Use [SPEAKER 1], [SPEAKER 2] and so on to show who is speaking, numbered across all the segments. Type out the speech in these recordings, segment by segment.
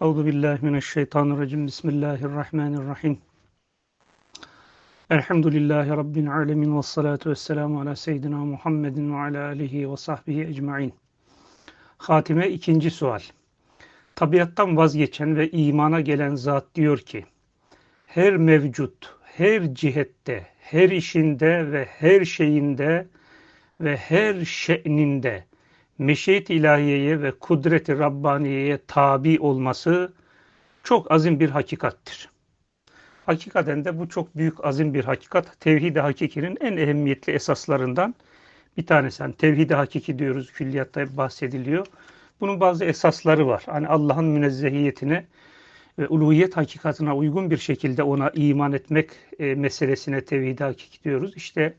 [SPEAKER 1] Euzu billahi mineşşeytanirracim. Bismillahirrahmanirrahim. Elhamdülillahi rabbil alamin ve salatu vesselamu ala seyyidina Muhammedin ve ala alihi ve sahbihi ecmaîn. Hatime ikinci sual. Tabiattan vazgeçen ve imana gelen zat diyor ki: Her mevcut, her cihette, her işinde ve her şeyinde ve her şe'ninde meşiyet ilahiyeye ve kudreti Rabbaniye'ye tabi olması çok azim bir hakikattir. Hakikaten de bu çok büyük azim bir hakikat. Tevhid-i Hakiki'nin en ehemmiyetli esaslarından bir tanesi. Yani Tevhid-i Hakiki diyoruz, külliyatta bahsediliyor. Bunun bazı esasları var. Hani Allah'ın münezzehiyetine ve uluhiyet hakikatına uygun bir şekilde ona iman etmek e, meselesine tevhid-i hakiki diyoruz. İşte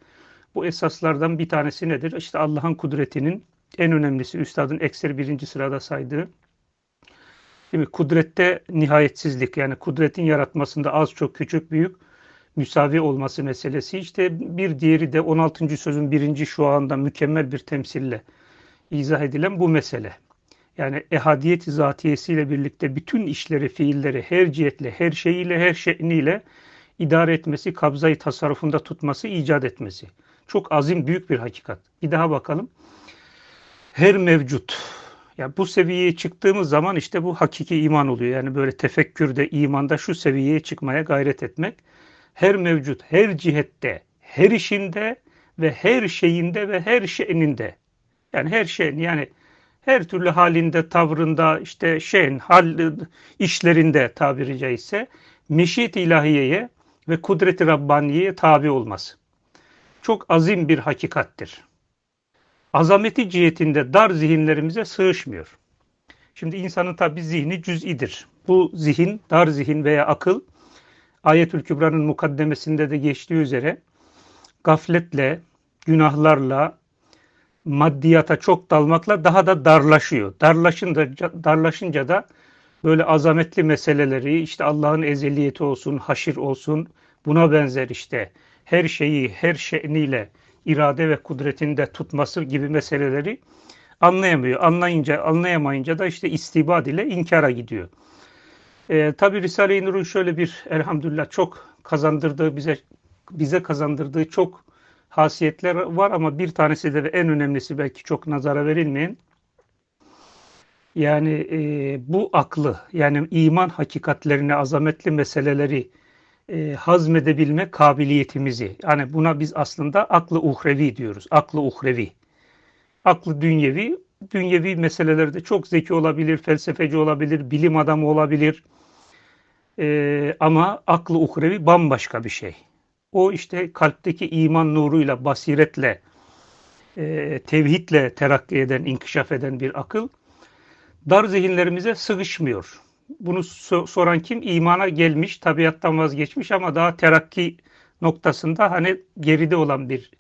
[SPEAKER 1] bu esaslardan bir tanesi nedir? İşte Allah'ın kudretinin en önemlisi üstadın ekser birinci sırada saydığı değil mi? kudrette nihayetsizlik yani kudretin yaratmasında az çok küçük büyük müsavi olması meselesi. İşte bir diğeri de 16. sözün birinci şu anda mükemmel bir temsille izah edilen bu mesele. Yani ehadiyet zatiyesiyle birlikte bütün işleri, fiilleri her cihetle, her şeyiyle, her şeyniyle idare etmesi, kabzayı tasarrufunda tutması, icat etmesi. Çok azim, büyük bir hakikat. Bir daha bakalım her mevcut. Yani bu seviyeye çıktığımız zaman işte bu hakiki iman oluyor. Yani böyle tefekkürde, imanda şu seviyeye çıkmaya gayret etmek. Her mevcut, her cihette, her işinde ve her şeyinde ve her şeyinde. Yani her şeyin yani her türlü halinde, tavrında, işte şeyin, hal, işlerinde tabiri caizse meşiyet ilahiyeye ve kudret-i Rabbaniye'ye tabi olması. Çok azim bir hakikattir azameti cihetinde dar zihinlerimize sığışmıyor. Şimdi insanın tabi zihni cüz'idir. Bu zihin, dar zihin veya akıl Ayetül Kübra'nın mukaddemesinde de geçtiği üzere gafletle, günahlarla, maddiyata çok dalmakla daha da darlaşıyor. Darlaşınca, darlaşınca da böyle azametli meseleleri işte Allah'ın ezeliyeti olsun, haşir olsun buna benzer işte her şeyi her şeyniyle irade ve kudretinde tutması gibi meseleleri anlayamıyor. Anlayınca, anlayamayınca da işte istibad ile inkara gidiyor. E, Tabi Risale-i Nur'un şöyle bir elhamdülillah çok kazandırdığı bize bize kazandırdığı çok hasiyetler var ama bir tanesi de ve en önemlisi belki çok nazara verilmeyen yani e, bu aklı yani iman hakikatlerini, azametli meseleleri e, hazmedebilme kabiliyetimizi. Yani buna biz aslında aklı uhrevi diyoruz. Aklı uhrevi. Aklı dünyevi. Dünyevi meselelerde çok zeki olabilir, felsefeci olabilir, bilim adamı olabilir. E, ama aklı uhrevi bambaşka bir şey. O işte kalpteki iman nuruyla, basiretle, e, tevhidle terakki eden, inkişaf eden bir akıl dar zihinlerimize sığışmıyor bunu soran kim? İmana gelmiş, tabiattan vazgeçmiş ama daha terakki noktasında hani geride olan bir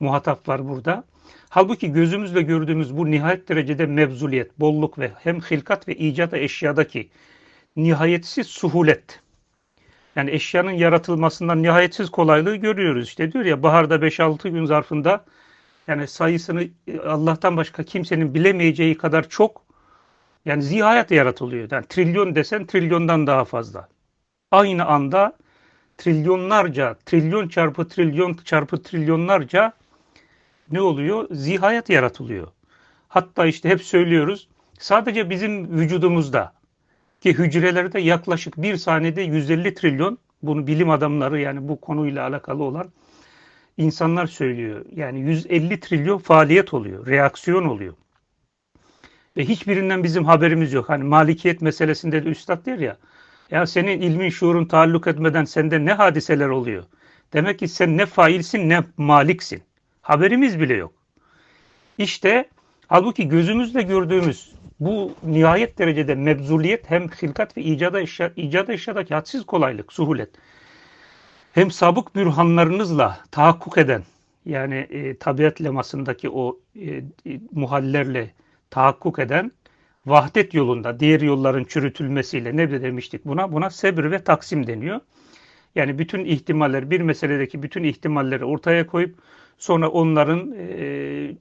[SPEAKER 1] muhatap var burada. Halbuki gözümüzle gördüğümüz bu nihayet derecede mevzuliyet, bolluk ve hem hilkat ve icat eşyadaki nihayetsiz suhulet. Yani eşyanın yaratılmasından nihayetsiz kolaylığı görüyoruz. İşte diyor ya baharda 5-6 gün zarfında yani sayısını Allah'tan başka kimsenin bilemeyeceği kadar çok yani zihayat yaratılıyor. Yani trilyon desen trilyondan daha fazla. Aynı anda trilyonlarca, trilyon çarpı trilyon çarpı trilyonlarca ne oluyor? Zihayat yaratılıyor. Hatta işte hep söylüyoruz. Sadece bizim vücudumuzda ki hücrelerde yaklaşık bir saniyede 150 trilyon bunu bilim adamları yani bu konuyla alakalı olan insanlar söylüyor. Yani 150 trilyon faaliyet oluyor, reaksiyon oluyor. Ve hiçbirinden bizim haberimiz yok. Hani malikiyet meselesinde de üstad der ya, ya senin ilmin şuurun taalluk etmeden sende ne hadiseler oluyor? Demek ki sen ne failsin ne maliksin. Haberimiz bile yok. İşte halbuki gözümüzle gördüğümüz bu nihayet derecede mebzuliyet hem hilkat ve icada, eşya, icada eşyadaki hadsiz kolaylık, suhulet hem sabık bürhanlarınızla tahakkuk eden yani e, tabiat lemasındaki o e, e, muhallerle tahakkuk eden vahdet yolunda diğer yolların çürütülmesiyle ne demiştik buna? Buna sebr ve taksim deniyor. Yani bütün ihtimaller, bir meseledeki bütün ihtimalleri ortaya koyup sonra onların e,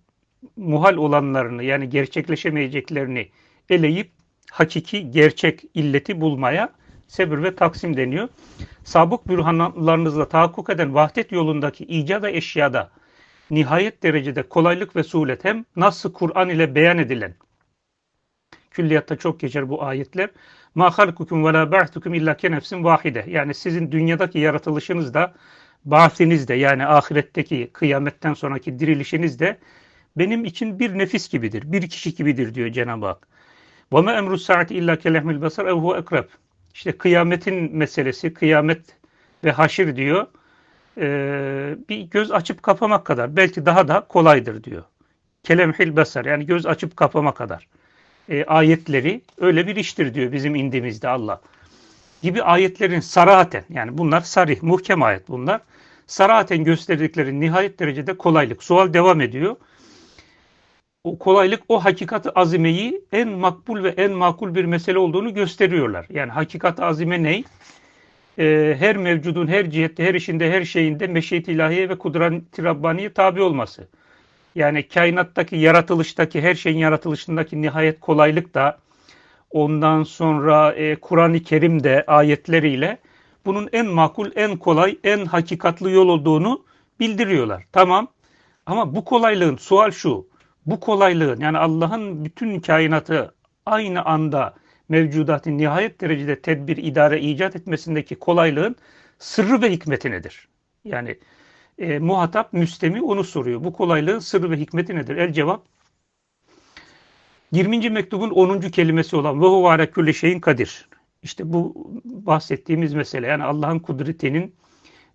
[SPEAKER 1] muhal olanlarını yani gerçekleşemeyeceklerini eleyip hakiki, gerçek illeti bulmaya sebir ve taksim deniyor. Sabık bürhanlarınızla tahakkuk eden vahdet yolundaki icada eşyada nihayet derecede kolaylık ve suhulet hem nasıl Kur'an ile beyan edilen külliyatta çok geçer bu ayetler. Ma halkukum ve la ba'tukum illa ke nefsin vahide. Yani sizin dünyadaki yaratılışınız da bahsiniz de yani ahiretteki kıyametten sonraki dirilişiniz de benim için bir nefis gibidir, bir kişi gibidir diyor Cenab-ı Hak. Ve me emru saati illa kelehmil basar ev huve ekrab. İşte kıyametin meselesi, kıyamet ve haşir diyor. Ee, bir göz açıp kapamak kadar, belki daha da kolaydır diyor. Kelemhil basar yani göz açıp kapama kadar. Ee, ayetleri öyle bir iştir diyor bizim indimizde Allah. Gibi ayetlerin sarahaten yani bunlar sarih, muhkem ayet bunlar. Sarahaten gösterdikleri nihayet derecede kolaylık. Sual devam ediyor o kolaylık o hakikat azimeyi en makbul ve en makul bir mesele olduğunu gösteriyorlar. Yani hakikat azime ney? Ee, her mevcudun her cihette, her işinde, her şeyinde meşiyet ilahiye ve kudret-i Rabbaniye tabi olması. Yani kainattaki, yaratılıştaki, her şeyin yaratılışındaki nihayet kolaylık da ondan sonra e, Kur'an-ı Kerim'de ayetleriyle bunun en makul, en kolay, en hakikatlı yol olduğunu bildiriyorlar. Tamam ama bu kolaylığın sual şu bu kolaylığın yani Allah'ın bütün kainatı aynı anda mevcudatın nihayet derecede tedbir, idare, icat etmesindeki kolaylığın sırrı ve hikmeti nedir? Yani e, muhatap, müstemi onu soruyor. Bu kolaylığın sırrı ve hikmeti nedir? El cevap 20. mektubun 10. kelimesi olan ve huve külli şeyin kadir. İşte bu bahsettiğimiz mesele yani Allah'ın kudretinin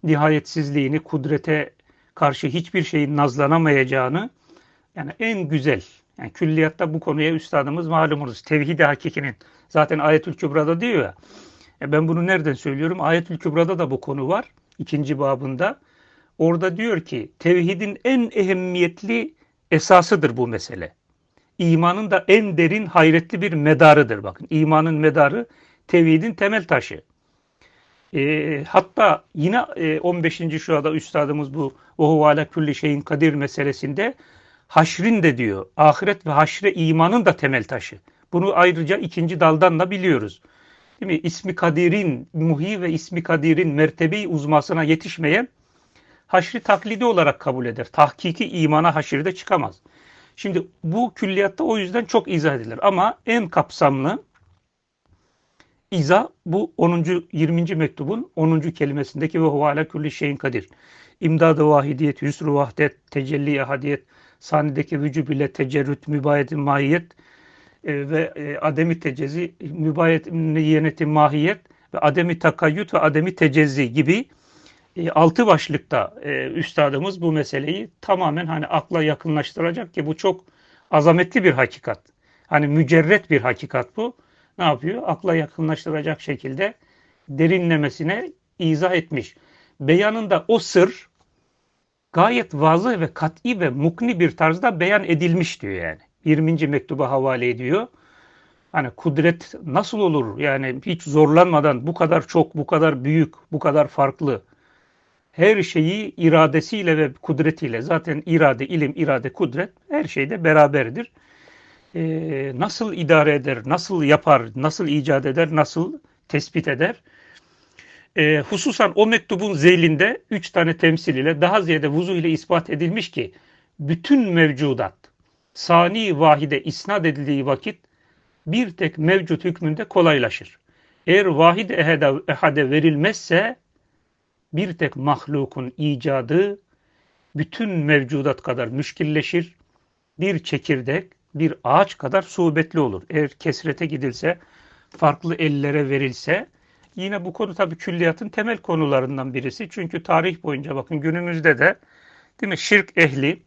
[SPEAKER 1] nihayetsizliğini, kudrete karşı hiçbir şeyin nazlanamayacağını yani en güzel, yani külliyatta bu konuya üstadımız malumunuz. Tevhid-i hakikinin. Zaten Ayetül Kübra'da diyor ya. E ben bunu nereden söylüyorum? Ayetül Kübra'da da bu konu var. ikinci babında. Orada diyor ki tevhidin en ehemmiyetli esasıdır bu mesele. İmanın da en derin hayretli bir medarıdır. Bakın imanın medarı tevhidin temel taşı. E, hatta yine e, 15. şurada üstadımız bu Vuhu ala külli şeyin kadir meselesinde haşrin de diyor. Ahiret ve haşre imanın da temel taşı. Bunu ayrıca ikinci daldan da biliyoruz. Değil mi? İsmi Kadir'in, muhi ve ismi Kadir'in mertebeyi uzmasına yetişmeyen haşri taklidi olarak kabul eder. Tahkiki imana haşirde çıkamaz. Şimdi bu külliyatta o yüzden çok izah edilir. Ama en kapsamlı izah bu 10. 20. mektubun 10. kelimesindeki ve huvala külli şeyin kadir. İmdad-ı vahidiyet, hüsr-ü vahdet, tecelli ehadiyet, sahnedeki vücub ile tecerrüt, mübayet mahiyet e, ve e, ademi tecezi, mübayet niyeneti mahiyet ve ademi takayyut ve ademi tecezzi gibi e, altı başlıkta e, üstadımız bu meseleyi tamamen hani akla yakınlaştıracak ki bu çok azametli bir hakikat. Hani mücerret bir hakikat bu. Ne yapıyor? Akla yakınlaştıracak şekilde derinlemesine izah etmiş. Beyanında o sır gayet vazı ve kat'i ve mukni bir tarzda beyan edilmiş diyor yani. 20. mektuba havale ediyor. Hani kudret nasıl olur? Yani hiç zorlanmadan bu kadar çok, bu kadar büyük, bu kadar farklı. Her şeyi iradesiyle ve kudretiyle zaten irade, ilim, irade, kudret her şeyde beraberdir. Ee, nasıl idare eder, nasıl yapar, nasıl icat eder, nasıl tespit eder? E, hususan o mektubun zeylinde üç tane temsil ile daha ziyade vuzu ile ispat edilmiş ki bütün mevcudat sani vahide isnat edildiği vakit bir tek mevcut hükmünde kolaylaşır. Eğer vahid ehade, ehade verilmezse bir tek mahlukun icadı bütün mevcudat kadar müşkilleşir. Bir çekirdek, bir ağaç kadar suhbetli olur. Eğer kesrete gidilse, farklı ellere verilse Yine bu konu tabii külliyatın temel konularından birisi. Çünkü tarih boyunca bakın günümüzde de değil mi şirk ehli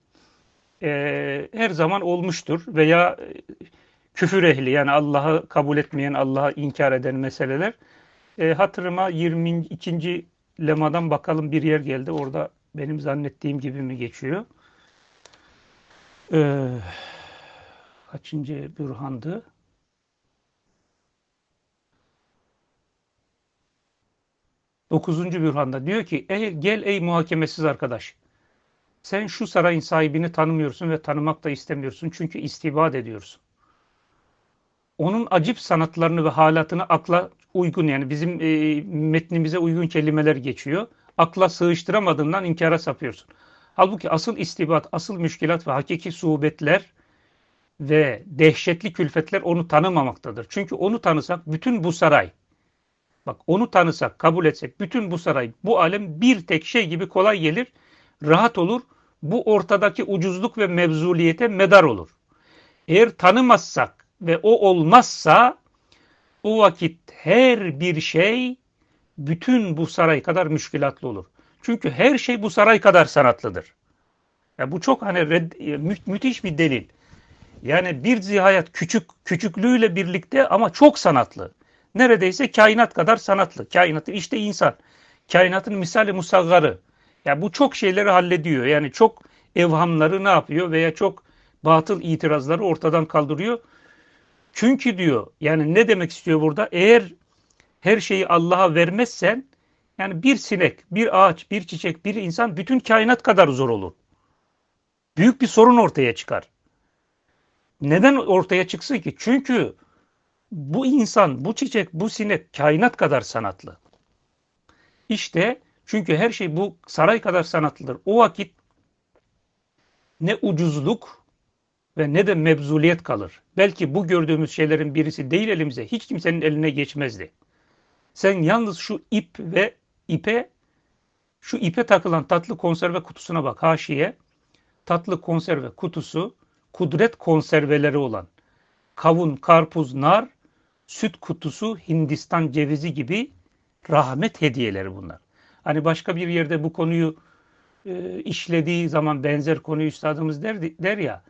[SPEAKER 1] e, her zaman olmuştur veya e, küfür ehli yani Allah'ı kabul etmeyen, Allah'ı inkar eden meseleler. E, hatırıma 22. lemadan bakalım bir yer geldi. Orada benim zannettiğim gibi mi geçiyor? E, kaçıncı bürhandı? Dokuzuncu bürhanda diyor ki ey, gel ey muhakemesiz arkadaş. Sen şu sarayın sahibini tanımıyorsun ve tanımak da istemiyorsun çünkü istibad ediyorsun. onun acip sanatlarını ve halatını akla uygun yani bizim e, metnimize uygun kelimeler geçiyor. Akla sığıştıramadığından inkara sapıyorsun. Halbuki asıl istibat, asıl müşkilat ve hakiki suhbetler ve dehşetli külfetler onu tanımamaktadır. Çünkü onu tanısak bütün bu saray, bak onu tanısak, kabul etsek bütün bu saray, bu alem bir tek şey gibi kolay gelir, rahat olur. Bu ortadaki ucuzluk ve mevzuliyete medar olur. Eğer tanımazsak ve o olmazsa o vakit her bir şey bütün bu saray kadar müşkilatlı olur. Çünkü her şey bu saray kadar sanatlıdır. Ya bu çok hani red, mü, müthiş bir delil. Yani bir zihayat küçük küçüklüğüyle birlikte ama çok sanatlı. Neredeyse kainat kadar sanatlı. Kainatın işte insan. Kainatın misali musaggarı. Ya bu çok şeyleri hallediyor. Yani çok evhamları ne yapıyor veya çok batıl itirazları ortadan kaldırıyor. Çünkü diyor yani ne demek istiyor burada? Eğer her şeyi Allah'a vermezsen yani bir sinek, bir ağaç, bir çiçek, bir insan bütün kainat kadar zor olur. Büyük bir sorun ortaya çıkar. Neden ortaya çıksın ki? Çünkü bu insan, bu çiçek, bu sinek kainat kadar sanatlı. İşte çünkü her şey bu saray kadar sanatlıdır. O vakit ne ucuzluk ve ne de mebzuliyet kalır. Belki bu gördüğümüz şeylerin birisi değil elimize, hiç kimsenin eline geçmezdi. Sen yalnız şu ip ve ipe, şu ipe takılan tatlı konserve kutusuna bak haşiye. Tatlı konserve kutusu, kudret konserveleri olan kavun, karpuz, nar, süt kutusu, Hindistan cevizi gibi rahmet hediyeleri bunlar. Hani başka bir yerde bu konuyu e, işlediği zaman benzer konuyu üstadımız der, der ya,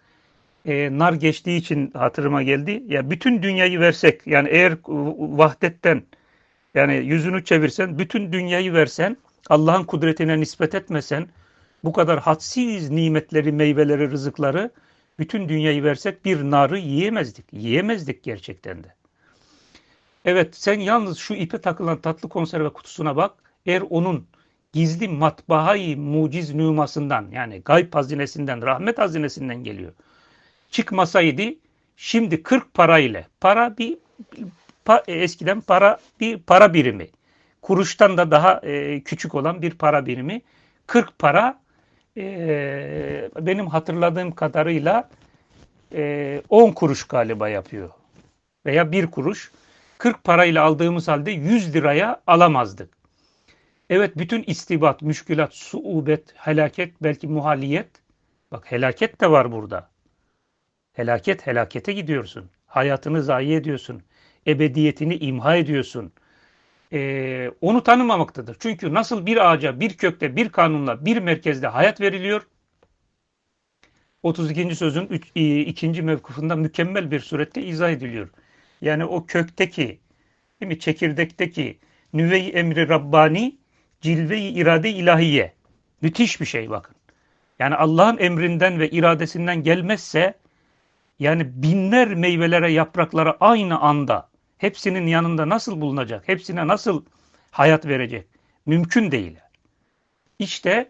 [SPEAKER 1] e, nar geçtiği için hatırıma geldi. Ya bütün dünyayı versek yani eğer vahdetten yani yüzünü çevirsen bütün dünyayı versen Allah'ın kudretine nispet etmesen bu kadar hadsiz nimetleri, meyveleri, rızıkları bütün dünyayı versek bir narı yiyemezdik. Yiyemezdik gerçekten de. Evet sen yalnız şu ipe takılan tatlı konserve kutusuna bak. Eğer onun gizli matbaayı muciz nümasından yani gayb hazinesinden, rahmet hazinesinden geliyor. Çıkmasaydı şimdi 40 para ile para bir pa, eskiden para bir para birimi. Kuruştan da daha e, küçük olan bir para birimi. 40 para e, benim hatırladığım kadarıyla e, 10 kuruş galiba yapıyor. Veya 1 kuruş 40 parayla aldığımız halde 100 liraya alamazdık. Evet bütün istibat, müşkülat, suubet, helaket, belki muhaliyet. Bak helaket de var burada. Helaket helakete gidiyorsun. Hayatını zayi ediyorsun. Ebediyetini imha ediyorsun. Ee, onu tanımamaktadır. Çünkü nasıl bir ağaca, bir kökte, bir kanunla, bir merkezde hayat veriliyor. 32. sözün 3, 2. mevkufunda mükemmel bir surette izah ediliyor. Yani o kökteki, değil mi, çekirdekteki nüve-i emri Rabbani, cilve-i irade ilahiye. Müthiş bir şey bakın. Yani Allah'ın emrinden ve iradesinden gelmezse yani binler meyvelere, yapraklara aynı anda hepsinin yanında nasıl bulunacak? Hepsine nasıl hayat verecek? Mümkün değil. İşte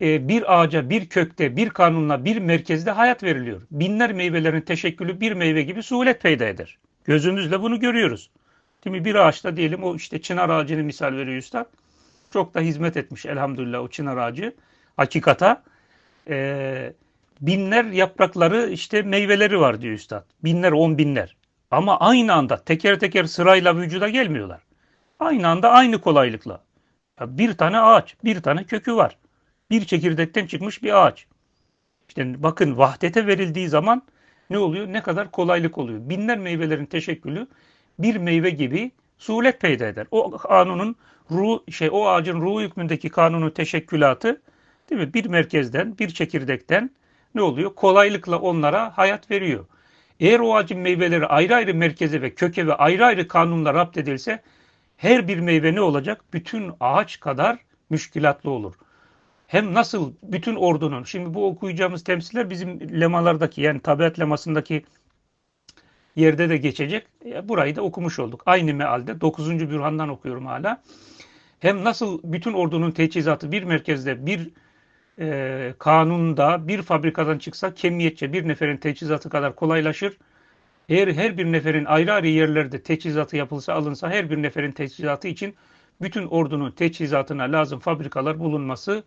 [SPEAKER 1] e, bir ağaca, bir kökte, bir kanunla, bir merkezde hayat veriliyor. Binler meyvelerin teşekkülü bir meyve gibi suhulet peyda eder. Gözümüzle bunu görüyoruz. Değil mi? Bir ağaçta diyelim o işte çınar ağacını misal veriyor üstad. Çok da hizmet etmiş elhamdülillah o çınar ağacı. Hakikata. Ee, binler yaprakları işte meyveleri var diyor üstad. Binler on binler. Ama aynı anda teker teker sırayla vücuda gelmiyorlar. Aynı anda aynı kolaylıkla. Ya bir tane ağaç, bir tane kökü var. Bir çekirdekten çıkmış bir ağaç. İşte bakın vahdete verildiği zaman ne oluyor? Ne kadar kolaylık oluyor. Binler meyvelerin teşekkülü bir meyve gibi suhulet peyda eder. O kanunun ruh şey o ağacın ruhu hükmündeki kanunun teşekkülatı değil mi? Bir merkezden, bir çekirdekten ne oluyor? Kolaylıkla onlara hayat veriyor. Eğer o ağacın meyveleri ayrı ayrı merkeze ve köke ve ayrı ayrı kanunla rapt edilse her bir meyve ne olacak? Bütün ağaç kadar müşkilatlı olur. Hem nasıl bütün ordunun, şimdi bu okuyacağımız temsiller bizim lemalardaki yani tabiat lemasındaki yerde de geçecek. E, burayı da okumuş olduk. Aynı mealde 9. bürhandan okuyorum hala. Hem nasıl bütün ordunun teçhizatı bir merkezde bir e, kanunda bir fabrikadan çıksa kemiyetçe bir neferin teçhizatı kadar kolaylaşır. Eğer her bir neferin ayrı ayrı yerlerde teçhizatı yapılsa alınsa her bir neferin teçhizatı için bütün ordunun teçhizatına lazım fabrikalar bulunması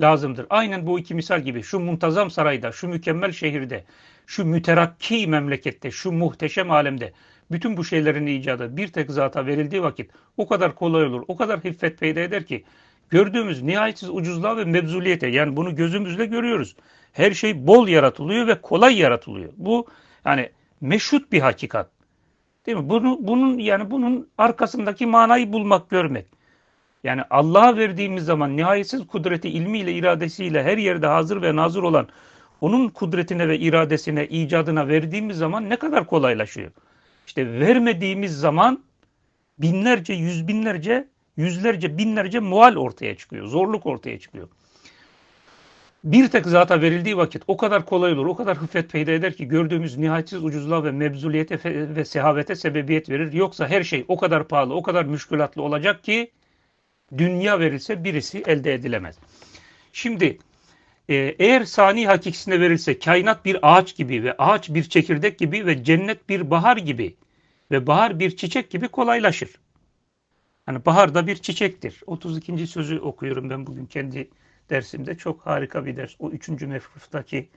[SPEAKER 1] lazımdır. Aynen bu iki misal gibi şu muntazam sarayda, şu mükemmel şehirde, şu müterakki memlekette, şu muhteşem alemde bütün bu şeylerin icadı bir tek zata verildiği vakit o kadar kolay olur, o kadar hiffet peyda eder ki gördüğümüz nihayetsiz ucuzluğa ve mevzuliyete yani bunu gözümüzle görüyoruz. Her şey bol yaratılıyor ve kolay yaratılıyor. Bu yani meşhut bir hakikat. Değil mi? Bunu, bunun yani bunun arkasındaki manayı bulmak, görmek. Yani Allah'a verdiğimiz zaman nihayetsiz kudreti ilmiyle, iradesiyle her yerde hazır ve nazır olan onun kudretine ve iradesine, icadına verdiğimiz zaman ne kadar kolaylaşıyor. İşte vermediğimiz zaman binlerce, yüz binlerce, yüzlerce, binlerce mual ortaya çıkıyor. Zorluk ortaya çıkıyor. Bir tek zata verildiği vakit o kadar kolay olur, o kadar hıfet peyda eder ki gördüğümüz nihayetsiz ucuzluğa ve mebzuliyete ve sehavete sebebiyet verir. Yoksa her şey o kadar pahalı, o kadar müşkülatlı olacak ki dünya verilse birisi elde edilemez. Şimdi e, eğer sani hakikisine verilse kainat bir ağaç gibi ve ağaç bir çekirdek gibi ve cennet bir bahar gibi ve bahar bir çiçek gibi kolaylaşır. Hani bahar da bir çiçektir. 32. sözü okuyorum ben bugün kendi dersimde. Çok harika bir ders. O üçüncü mefruftaki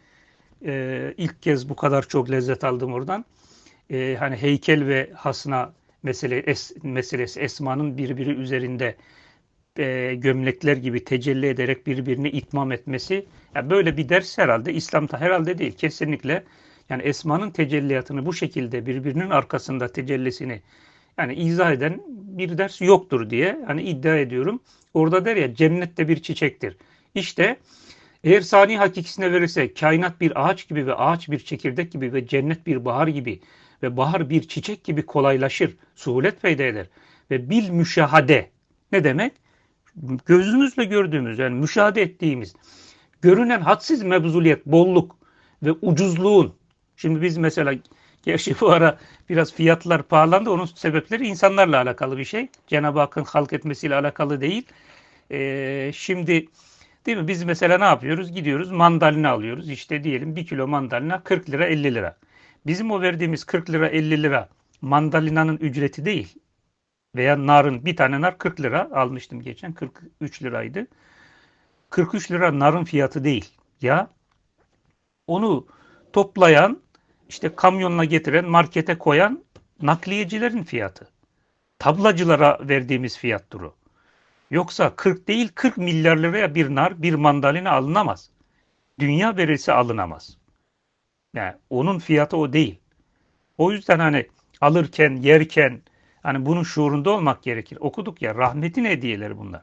[SPEAKER 1] e, ilk kez bu kadar çok lezzet aldım oradan. E, hani heykel ve hasna mesele, es, meselesi esmanın birbiri üzerinde e, gömlekler gibi tecelli ederek birbirini itmam etmesi. Yani böyle bir ders herhalde İslam'da herhalde değil. Kesinlikle yani esmanın tecelliyatını bu şekilde birbirinin arkasında tecellisini yani izah eden bir ders yoktur diye hani iddia ediyorum. Orada der ya cennette bir çiçektir. İşte eğer sani hakikisine verirse kainat bir ağaç gibi ve ağaç bir çekirdek gibi ve cennet bir bahar gibi ve bahar bir çiçek gibi kolaylaşır, suhulet peyda eder. Ve bil müşahade ne demek? Gözümüzle gördüğümüz yani müşahede ettiğimiz görünen hadsiz mebzuliyet, bolluk ve ucuzluğun şimdi biz mesela gerçi bu ara biraz fiyatlar pahalandı onun sebepleri insanlarla alakalı bir şey. Cenab-ı Hakk'ın halk etmesiyle alakalı değil. Ee, şimdi Değil mi? Biz mesela ne yapıyoruz? Gidiyoruz mandalina alıyoruz. İşte diyelim 1 kilo mandalina 40 lira 50 lira. Bizim o verdiğimiz 40 lira 50 lira mandalinanın ücreti değil. Veya narın bir tane nar 40 lira almıştım geçen 43 liraydı. 43 lira narın fiyatı değil. Ya onu toplayan işte kamyonla getiren markete koyan nakliyecilerin fiyatı. Tablacılara verdiğimiz fiyattır o. Yoksa 40 değil 40 milyar liraya bir nar, bir mandalina alınamaz. Dünya verirse alınamaz. Yani onun fiyatı o değil. O yüzden hani alırken, yerken hani bunun şuurunda olmak gerekir. Okuduk ya rahmetin hediyeleri bunlar.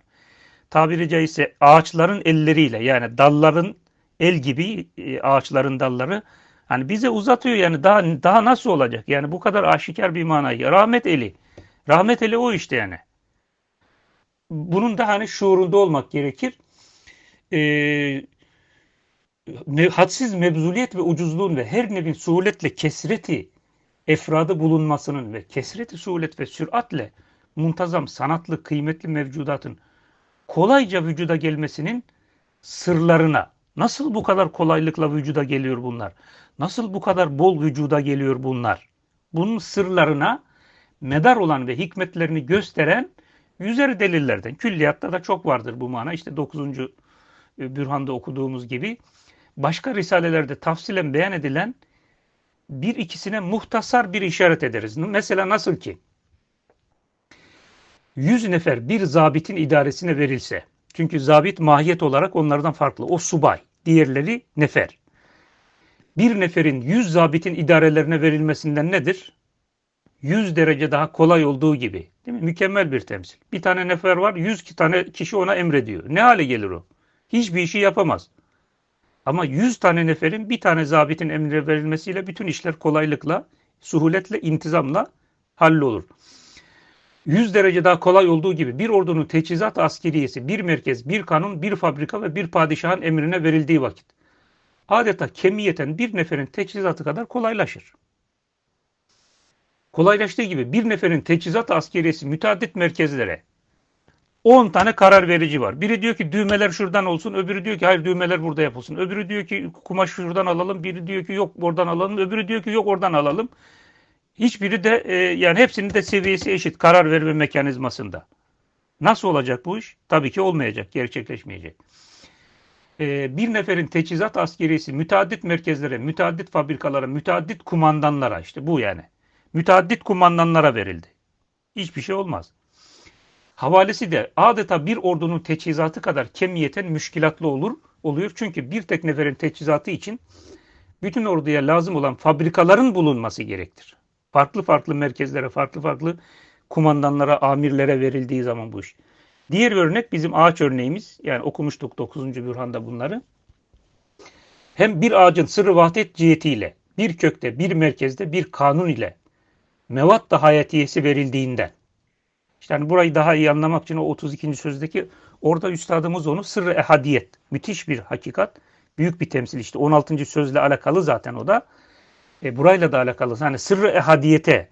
[SPEAKER 1] Tabiri caizse ağaçların elleriyle yani dalların el gibi e, ağaçların dalları hani bize uzatıyor yani daha daha nasıl olacak? Yani bu kadar aşikar bir manayı. Rahmet eli. Rahmet eli o işte yani bunun da hani şuurunda olmak gerekir. Ee, hadsiz mebzuliyet ve ucuzluğun ve her nevin suhuletle kesreti efradı bulunmasının ve kesreti suhulet ve süratle muntazam sanatlı kıymetli mevcudatın kolayca vücuda gelmesinin sırlarına nasıl bu kadar kolaylıkla vücuda geliyor bunlar? Nasıl bu kadar bol vücuda geliyor bunlar? Bunun sırlarına medar olan ve hikmetlerini gösteren Yüzeri delillerden, külliyatta da çok vardır bu mana. İşte 9. E, bürhanda okuduğumuz gibi başka risalelerde tafsilen beyan edilen bir ikisine muhtasar bir işaret ederiz. Mesela nasıl ki 100 nefer bir zabitin idaresine verilse, çünkü zabit mahiyet olarak onlardan farklı. O subay, diğerleri nefer. Bir neferin 100 zabitin idarelerine verilmesinden nedir? 100 derece daha kolay olduğu gibi. Değil mi? Mükemmel bir temsil. Bir tane nefer var, 100 tane kişi ona emrediyor. Ne hale gelir o? Hiçbir işi yapamaz. Ama 100 tane neferin bir tane zabitin emri verilmesiyle bütün işler kolaylıkla, suhuletle, intizamla hallolur. 100 derece daha kolay olduğu gibi bir ordunun teçhizat askeriyesi, bir merkez, bir kanun, bir fabrika ve bir padişahın emrine verildiği vakit adeta kemiyeten bir neferin teçhizatı kadar kolaylaşır kolaylaştığı gibi bir neferin teçhizat askeriyesi müteaddit merkezlere 10 tane karar verici var. Biri diyor ki düğmeler şuradan olsun, öbürü diyor ki hayır düğmeler burada yapılsın. Öbürü diyor ki kumaş şuradan alalım, biri diyor ki yok oradan alalım, öbürü diyor ki yok oradan alalım. Hiçbiri de e, yani hepsinin de seviyesi eşit karar verme mekanizmasında. Nasıl olacak bu iş? Tabii ki olmayacak, gerçekleşmeyecek. E, bir neferin teçhizat askerisi müteaddit merkezlere, müteaddit fabrikalara, müteaddit kumandanlara işte bu yani. Müteaddit kumandanlara verildi. Hiçbir şey olmaz. Havalesi de adeta bir ordunun teçhizatı kadar kemiyeten müşkilatlı olur, oluyor. Çünkü bir tek neferin teçhizatı için bütün orduya lazım olan fabrikaların bulunması gerektir. Farklı farklı merkezlere, farklı farklı kumandanlara, amirlere verildiği zaman bu iş. Diğer örnek bizim ağaç örneğimiz. Yani okumuştuk 9. bürhanda bunları. Hem bir ağacın sırrı vahdet cihetiyle, bir kökte, bir merkezde, bir kanun ile mevat da hayatiyesi verildiğinden. İşte hani burayı daha iyi anlamak için o 32. sözdeki orada üstadımız onu sırrı ehadiyet. Müthiş bir hakikat. Büyük bir temsil işte 16. sözle alakalı zaten o da. E, burayla da alakalı. Hani sırrı ehadiyete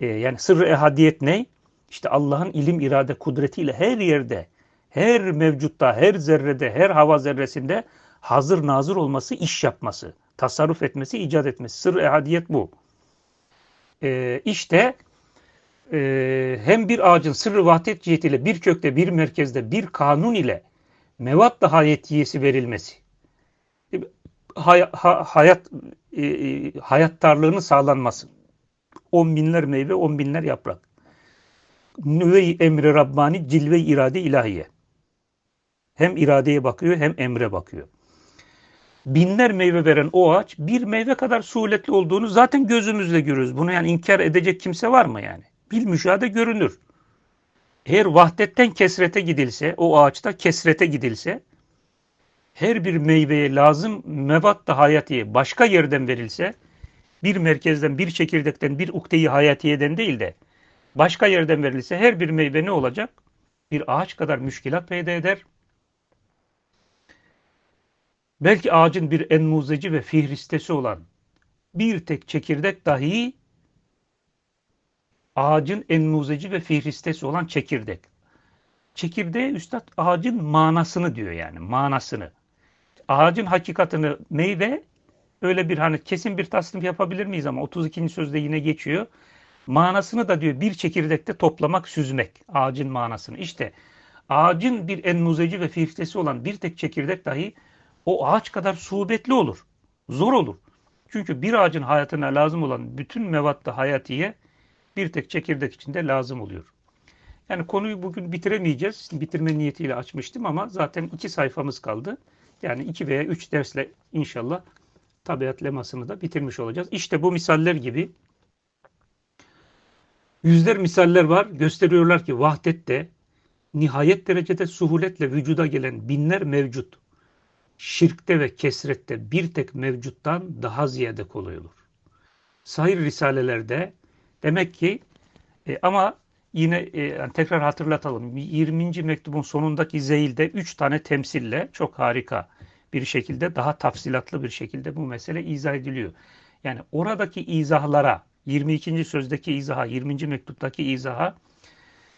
[SPEAKER 1] e, yani sırrı ehadiyet ne? İşte Allah'ın ilim, irade, kudretiyle her yerde, her mevcutta, her zerrede, her hava zerresinde hazır nazır olması, iş yapması, tasarruf etmesi, icat etmesi. Sırrı ehadiyet bu. E, işte e, hem bir ağacın sırrı vahdet cihetiyle bir kökte, bir merkezde, bir kanun ile mevat da hayatiyesi verilmesi. E, hay, ha, hayat e, e, hayattarlığını sağlanması. On binler meyve, on binler yaprak. Nüve-i emri Rabbani, cilve irade ilahiye. Hem iradeye bakıyor hem emre bakıyor. Binler meyve veren o ağaç bir meyve kadar suhuletli olduğunu zaten gözümüzle görürüz. Bunu yani inkar edecek kimse var mı yani? Bil müşahede görünür. Eğer vahdetten kesrete gidilse, o ağaçta kesrete gidilse, her bir meyveye lazım mevat da hayatiye başka yerden verilse, bir merkezden, bir çekirdekten, bir ukdeyi hayatiyeden değil de başka yerden verilse her bir meyve ne olacak? Bir ağaç kadar müşkilat peyda eder. Belki ağacın bir enmuzeci ve fihristesi olan bir tek çekirdek dahi ağacın enmuzeci ve fihristesi olan çekirdek. Çekirdeğe üstad ağacın manasını diyor yani manasını. Ağacın hakikatını meyve öyle bir hani kesin bir tasnif yapabilir miyiz ama 32. sözde yine geçiyor. Manasını da diyor bir çekirdekte toplamak, süzmek. Ağacın manasını. İşte ağacın bir enmuzeci ve fihristesi olan bir tek çekirdek dahi o ağaç kadar suhbetli olur. Zor olur. Çünkü bir ağacın hayatına lazım olan bütün mevatta hayatiye bir tek çekirdek içinde lazım oluyor. Yani konuyu bugün bitiremeyeceğiz. Bitirme niyetiyle açmıştım ama zaten iki sayfamız kaldı. Yani iki veya üç dersle inşallah tabiat lemasını da bitirmiş olacağız. İşte bu misaller gibi yüzler misaller var. Gösteriyorlar ki vahdette nihayet derecede suhuletle vücuda gelen binler mevcut. Şirkte ve kesrette bir tek mevcuttan daha ziyade kolay olur. Sahir risalelerde Demek ki e, ama yine e, tekrar hatırlatalım. 20. mektubun sonundaki zeyilde 3 tane temsille çok harika bir şekilde daha tafsilatlı bir şekilde bu mesele izah ediliyor. Yani oradaki izahlara 22. sözdeki izaha 20. mektuptaki izaha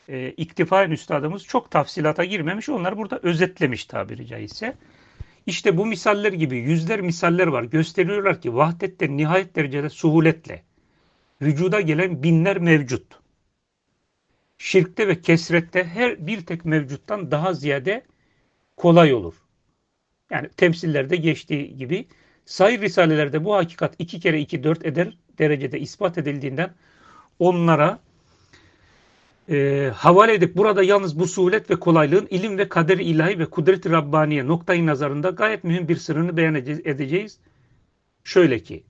[SPEAKER 1] e, iktifaen üstadımız çok tafsilata girmemiş. Onları burada özetlemiş tabiri caizse. İşte bu misaller gibi yüzler misaller var. Gösteriyorlar ki vahdette nihayet derecede suhuletle vücuda gelen binler mevcut. Şirkte ve kesrette her bir tek mevcuttan daha ziyade kolay olur. Yani temsillerde geçtiği gibi sayı risalelerde bu hakikat iki kere iki dört eder derecede ispat edildiğinden onlara e, havale edip burada yalnız bu suhulet ve kolaylığın ilim ve kader ilahi ve kudret-i Rabbaniye noktayı nazarında gayet mühim bir sırrını beyan edeceğiz. Şöyle ki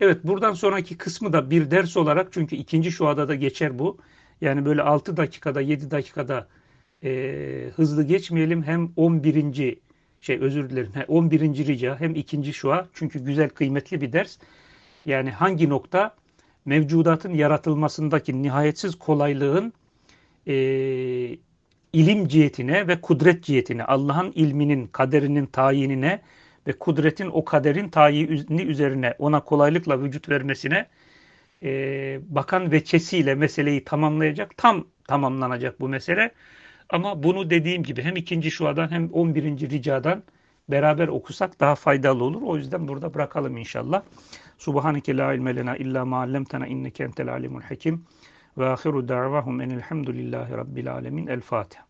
[SPEAKER 1] Evet buradan sonraki kısmı da bir ders olarak çünkü ikinci şuada da geçer bu. Yani böyle 6 dakikada 7 dakikada e, hızlı geçmeyelim. Hem 11. şey özür dilerim 11. rica hem ikinci şua çünkü güzel kıymetli bir ders. Yani hangi nokta mevcudatın yaratılmasındaki nihayetsiz kolaylığın e, ilim cihetine ve kudret cihetine Allah'ın ilminin kaderinin tayinine ve kudretin o kaderin tayini üzerine ona kolaylıkla vücut vermesine e, bakan veçesiyle meseleyi tamamlayacak, tam tamamlanacak bu mesele. Ama bunu dediğim gibi hem ikinci şuadan hem on birinci ricadan beraber okusak daha faydalı olur. O yüzden burada bırakalım inşallah. Subhaneke la ilme lena illa ma allamtana inneke entel alimul hakim. Ve ahiru da'vahum enelhamdülillahi rabbil alemin. El Fatiha.